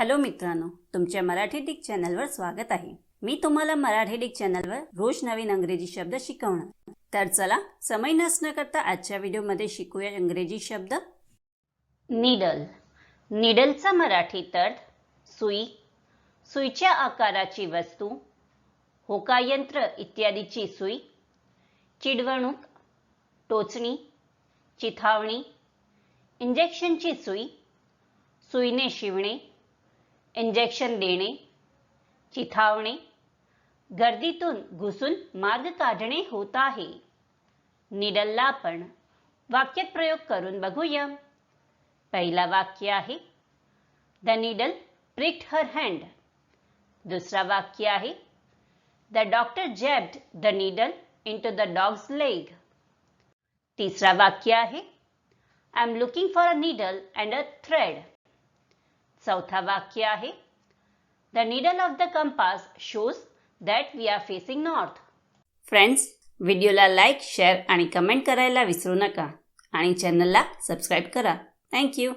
Hello मित्रांनो तुमच्या Marathi Dick चॅनलवर स्वागत आहे. मी तुम्हाला मराठी डिक चॅनलवर रोज नवीन अंग्रेजी शब्द शिकवणार. तर चला समय नसणं करता आजच्या व्हिडिओमध्ये शिकूया इंग्रजी शब्द. निडल. निडलचा मराठी अर्थ सुई. सुईच्या आकाराची वस्तू होकायंत्र इत्यादीची सुई. चिडवणूक टोचणी चिथावणी. इंजेक्शनची सुई. सुईने शिवणे. इंजेक्शन देणे, चिथावणे, गर्दीतून घुसून मार्ग काढणे होत आहे. निडलला वाक्यात प्रयोग करून बघूया. पहिला वाक्य आहे, the needle pricked her hand. दुसरा वाक्य आहे, the doctor jabbed the needle into the dog's leg. तिसरा वाक्य आहे I am looking for a needle and a thread. चौथा वाक्य आहे. The needle of the compass shows that we are facing north friends व्हिडिओला लाईक शेअर आणि comment करायला विसरू नका. आणि चॅनलला सबस्क्राईब करा. थँक्यू